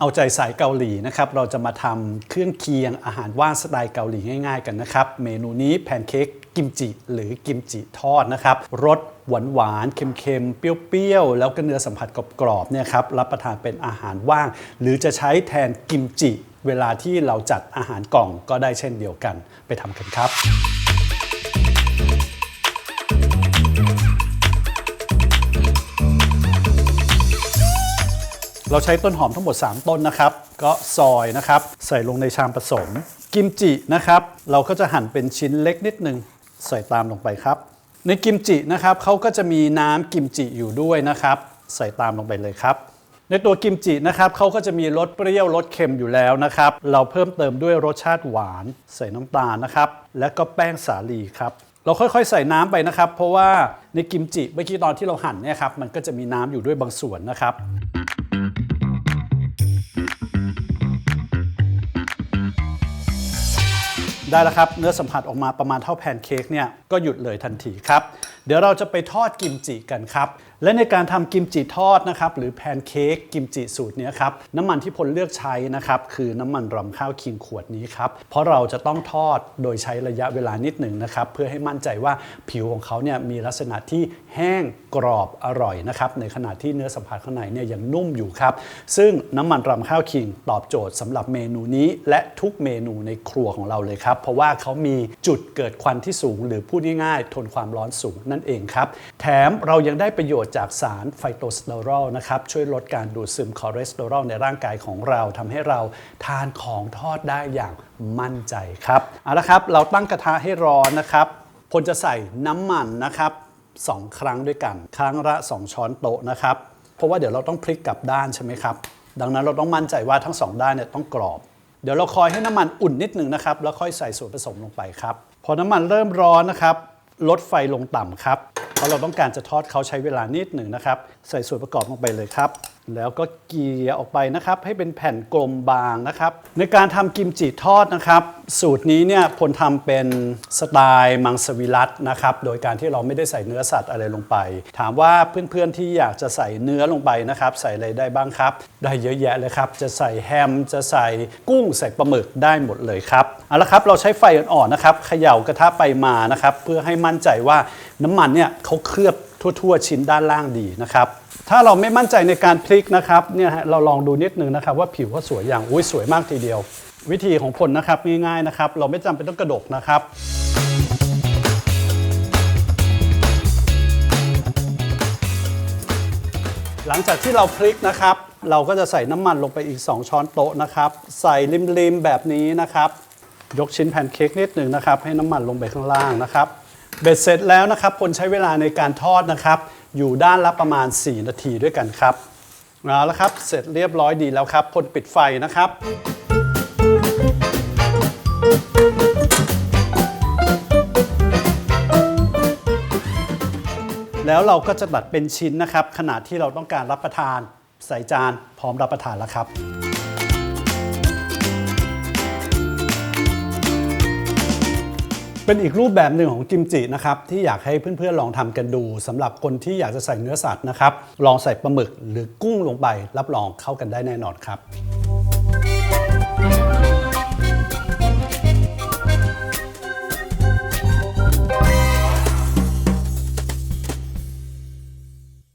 เอาใจสายเกาหลีนะครับ เราจะมาทำเครื่องเคียงอาหารว่างสไตล์เกาหลีง่ายๆกันนะครับ เมนูนี้แพนเค้กกิมจิหรือกิมจิทอดนะครับ รสหวานๆเค็มๆ เปรี้ยวๆ แล้วก็เนื้อสัมผัสกรอบๆเนี่ยครับรับประทานเป็นอาหารว่าง หรือจะใช้แทนกิมจิ เวลาที่เราจัดอาหารกล่องก็ได้เช่นเดียวกัน ไปทำกันครับ เราใช้ต้นหอมทั้งหมด 3 ต้นนะครับ ก็ซอยนะครับ ใส่ลงในชามผสม กิมจินะครับ เราก็จะหั่นเป็นชิ้นเล็กนิดนึง ใส่ตามลงไปครับ ในกิมจินะครับเขาก็จะมีน้ำกิมจิอยู่ด้วยนะครับ ใส่ตามลงไปเลยครับ ในตัวกิมจินะครับเขาก็จะมีรสเปรี้ยวรสเค็มอยู่แล้วนะครับ เราเพิ่มเติมด้วยรสชาติหวาน ใส่น้ำตาลนะครับ และก็แป้งสาลีครับเราค่อยๆ ใส่น้ำไปนะครับ เพราะว่าในกิมจิเมื่อกี้ตอนที่เราหั่นเนี่ยครับมันก็จะมีน้ำอยู่ด้วยบางส่วนนะครับ ได้แล้วครับ เนื้อสัมผัสออกมาประมาณเท่าแพนเค้กเนี่ยก็หยุดเลยทันทีครับ เดี๋ยวเราจะไปทอดกิมจิกันครับ และในการทำกิมจิทอดนะครับหรือแพนเค้กกิมจิสูตรนี้ครับน้ำมันที่พลเลือกใช้นะครับคือน้ำมันรำข้าวคิงขวดนี้ครับเพราะเราจะต้องทอดโดยใช้ระยะเวลานิดหนึ่งนะครับเพื่อให้มั่นใจว่าผิวของเขาเนี่ยมีลักษณะที่แห้งกรอบอร่อยนะครับในขณะที่เนื้อสัมผัสข้างในเนี่ยยังนุ่มอยู่ครับซึ่งน้ำมันรำข้าวคิงตอบโจทย์สำหรับเมนูนี้ และทุกเมนูในครัวของเราเลยครับเพราะว่าเขามีจุดเกิดควันที่สูง หรือพูดง่ายๆทนความร้อนสูงนั่นเองครับแถมเรายังได้ประโยชน์จากสารไฟโตสเตอรอลนะครับช่วยลดการดูดซึมคอเลสเตอรอลในร่างกายของเราทำให้เราทานของทอดได้อย่างมั่นใจครับเอาละครับเราตั้งกระทะให้ร้อนนะครับพลจะใส่น้ำมันนะครับสองครั้งด้วยกันครั้งละ 2 ช้อนโต๊ะนะครับ เพราะว่าเดี๋ยวเราต้องพลิกกลับด้านใช่ไหมครับ ดังนั้นเราต้องมั่นใจว่าทั้งสองด้านเนี่ยต้องกรอบ เดี๋ยวเราคอยให้น้ำมันอุ่นนิดหนึ่งนะครับ แล้วค่อยใส่ส่วนผสมลงไปครับ พอน้ำมันเริ่มร้อนนะครับ ลดไฟลงต่ำครับ ราะเราต้องการจะทอดเขาใช้เวลานิดหนึ่งนะครับ ใส่ส่วนประกอบลงไปเลยครับ แล้วก็เกลี่ยออกไปนะครับ ให้เป็นแผ่นกลมบางนะครับ ในการทำกิมจิทอดนะครับ สูตรนี้เนี่ยพลทำเป็นสไตล์มังสวิรัตนะครับ โดยการที่เราไม่ได้ใส่เนื้อสัตว์อะไรลงไป ถามว่าเพื่อนๆที่อยากจะใส่เนื้อลงไปนะครับ ใส่อะไรได้บ้างครับ ได้เยอะแยะเลยครับ จะใส่แฮมจะใส่กุ้งใส่ปลาหมึกได้หมดเลยครับเอาละครับเราใช้ไฟอ่อนๆนะครับเขย่ากระทะไปมานะครับ เพื่อให้มั่นใจว่าน้ำมันเนี่ยเขาเคลือบทั่ว ๆ ชิ้นด้านล่างดีนะครับ ถ้าเราไม่มั่นใจในการพลิกนะครับเนี่ยฮะเราลองดูนิดนึงนะครับว่าผิวเขาสวยอย่างอุ้ยสวยมากทีเดียว วิธีของผลนะครับง่ายๆนะครับ เราไม่จำเป็นต้องกระดกนะครับ หลังจากที่เราพลิกนะครับ เราก็จะใส่น้ำมันลงไปอีก 2 ช้อนโต๊ะนะครับ ใส่ริมๆแบบนี้นะครับ ยกชิ้นแผ่นเค้กนิดหนึ่งนะครับ ให้น้ำมันลงไปข้างล่างนะครับเบ็ดเสร็จแล้วนะครับพลใช้เวลาในการทอดนะครับ อยู่ด้านละประมาณ 4 นาทีด้วยกันครับเอาละครับ เสร็จเรียบร้อยดีแล้วครับพลปิดไฟนะครับ แล้วเราก็จะตัดเป็นชิ้นนะครับ ขนาดที่เราต้องการรับประทานใส่จานพร้อมรับประทานแล้วครับ เป็นอีกรูปแบบหนึ่งของกิมจินะครับที่อยากให้เพื่อนๆลองทำกันดูสำหรับคนที่อยากจะใส่เนื้อสัตว์นะครับลองใส่ปลาหมึกหรือกุ้งลงไปรับรองเข้ากันได้แน่นอนครับ